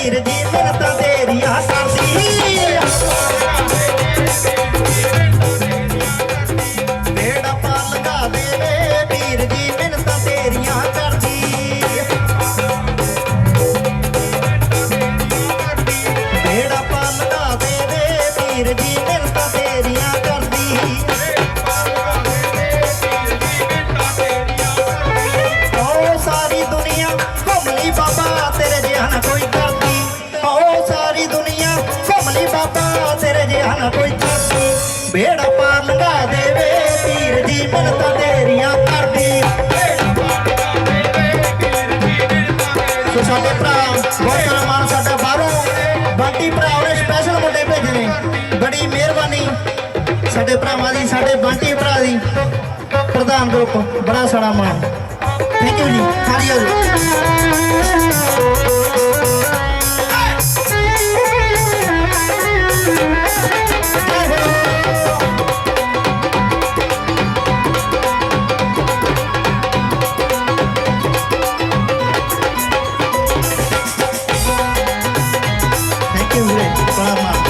ਵੀਰ ਜੀ, ਮਿਹਨਤਾਂ ਤੇਰੀਆਂ ਕਰਦੀ। ਢੇੜਾ ਪਾ ਲਗਾ ਦੇਵੇ, ਵੀਰ ਜੀ, ਮਿਹਨਤਾਂ ਤੇਰੀਆਂ ਕਰਦੀ। ਢੇੜਾ ਪਾ ਲਗਾ ਦੇਵੇ, ਵੀਰ ਜੀ, ਮਿਹਨਤਾਂ ਤੇਰੀਆਂ ਕਰਦੀ। ਕੋਈ ਨਾ ਕੋਈ ਕਰਦੀ ਬੇੜਾ ਪਾਰ ਲੰਘਾ ਦੇਵੇ ਵੀਰ ਜੀ ਮਨਤਾ ਤੇਰੀਆਂ ਕਰਦੀ। ਸੋ ਸਾਡੇ ਭਰਾ, ਬਹੁਤ ਮਾਨ ਸਾਡਾ ਬਾਹਰੋਂ। ਬੰਟੀ ਭਰਾ ਉਹਨੇ ਸਪੈਸ਼ਲ ਮੁੰਡੇ ਭੇਜਣੇ ਬੜੀ ਮਿਹਰਬਾਨੀ ਸਾਡੇ ਭਰਾਵਾਂ ਦੀ, ਸਾਡੇ ਬੰਟੀ ਭਰਾ ਦੀ। ਪ੍ਰਧਾਨ ਗਰੁੱਪ, ਬੜਾ ਸਾਰਾ ਮਾਣ। ਥੈਂਕ ਯੂ ਜੀ ਖਾਲੀ Siempre, Pama.